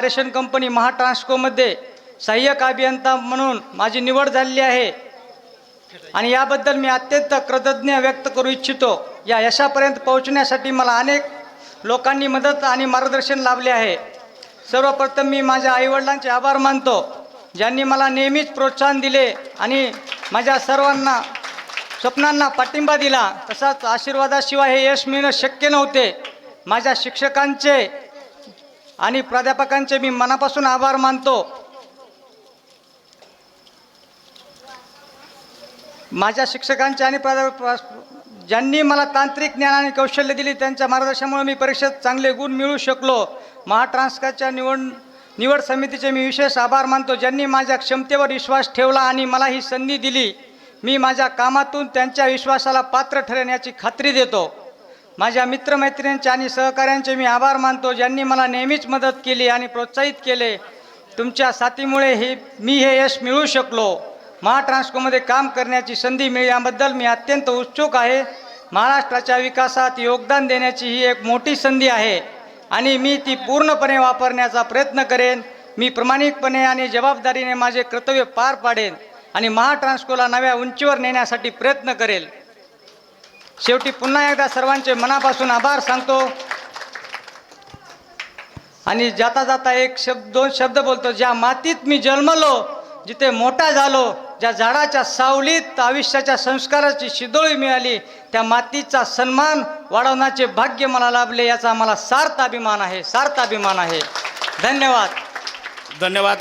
Ration company महाट्रान्सकोमध्ये सहाय्यक अभियंता म्हणून माझी निवड झालेली आहे. आणि याबद्दल मी अत्यंत कृतज्ञ व्यक्त करू इच्छितो. या यशापर्यंत पोहोचण्यासाठी मला अनेक लोकांनी मदत आणि मार्गदर्शन लाभले आहे. सर्वप्रथम मी माझ्या आईवडिलांचे आभार मानतो. ज्यांनी मला नेहमीच प्रोत्साहन दिले आणि माझ्या सर्वांना स्वप्नांना पाठिंबा दिला. तसाच आशीर्वादाशिवाय हे यश मिळणं शक्य नव्हते. माझ्या शिक्षकांचे आणि प्राध्यापकांचे मी मनापासून आभार मानतो. माझ्या शिक्षकांचे आणि प्राध्यापक ज्यांनी मला तांत्रिक ज्ञान आणि कौशल्य दिली त्यांच्या मार्गदर्शनामुळे मी परीक्षेत चांगले गुण मिळू शकलो. महाट्रान्सकाच्या निवड निवड समितीचे मी विशेष आभार मानतो. ज्यांनी माझ्या क्षमतेवर विश्वास ठेवला आणि मला ही संधी दिली मी माझ्या कामातून त्यांच्या विश्वासाला पात्र ठरण्याची खात्री देतो. माझ्या मित्रमैत्रिणींचे आणि सहकाऱ्यांचे मी आभार मानतो ज्यांनी मला नेहमीच मदत केली आणि प्रोत्साहित केले. तुमच्या साथीमुळे हे मी हे यश मिळू शकलो. महाट्रान्सकोमध्ये काम करण्याची संधी मिळाल्याबद्दल मी अत्यंत उत्सुक आहे. महाराष्ट्राच्या विकासात योगदान देण्याची ही एक मोठी संधी आहे आणि मी ती पूर्णपणे वापरण्याचा प्रयत्न करेन. मी प्रामाणिकपणे आणि जबाबदारीने माझे कर्तव्य पार पाडेन आणि महाट्रान्सकोला नव्या उंचीवर नेण्यासाठी प्रयत्न करेल. शेवटी पुन्हा एकदा सर्वांचे मनापासून आभार सांगतो. आणि जाता जाता एक शब्द दोन शब्द बोलतो ज्या मातीत मी जन्मलो जिथे मोठा झालो ज्या झाडाच्या सावलीत आयुष्याच्या संस्काराची शिदोळी मिळाली त्या मातीचा सन्मान वाढवण्याचे भाग्य मला लाभले याचा मला सार्थ अभिमान आहे सार्थ अभिमान आहे. धन्यवाद. धन्यवाद.